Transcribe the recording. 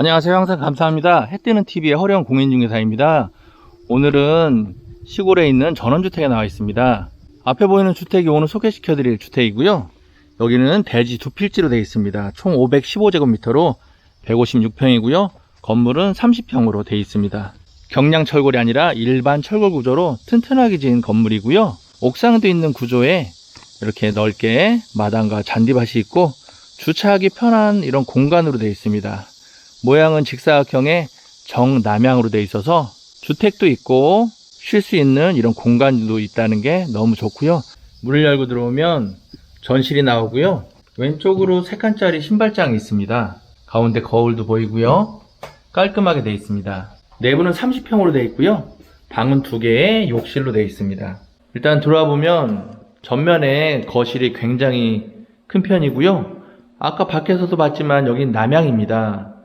안녕하세요. 항상 감사합니다. 해뜨는 TV의 허령 공인중개사입니다. 오늘은 시골에 있는 전원주택에 나와 있습니다. 앞에 보이는 주택이 오늘 소개시켜 드릴 주택이고요. 여기는 대지 두 필지로 되어 있습니다. 총 515제곱미터로 156평이고요. 건물은 30평으로 되어 있습니다. 경량 철골이 아니라 일반 철골 구조로 튼튼하게 지은 건물이고요. 옥상도 있는 구조에 이렇게 넓게 마당과 잔디밭이 있고 주차하기 편한 이런 공간으로 되어 있습니다. 모양은 직사각형의 정남향으로 되어 있어서 주택도 있고 쉴 수 있는 이런 공간도 있다는 게 너무 좋고요. 문을 열고 들어오면 전실이 나오고요. 왼쪽으로 세 칸짜리 신발장이 있습니다. 가운데 거울도 보이고요. 깔끔하게 되어 있습니다. 내부는 30평으로 되어 있고요. 방은 두 개의 욕실로 되어 있습니다. 일단 들어와 보면 전면에 거실이 굉장히 큰 편이고요. 아까 밖에서도 봤지만 여긴 남향입니다.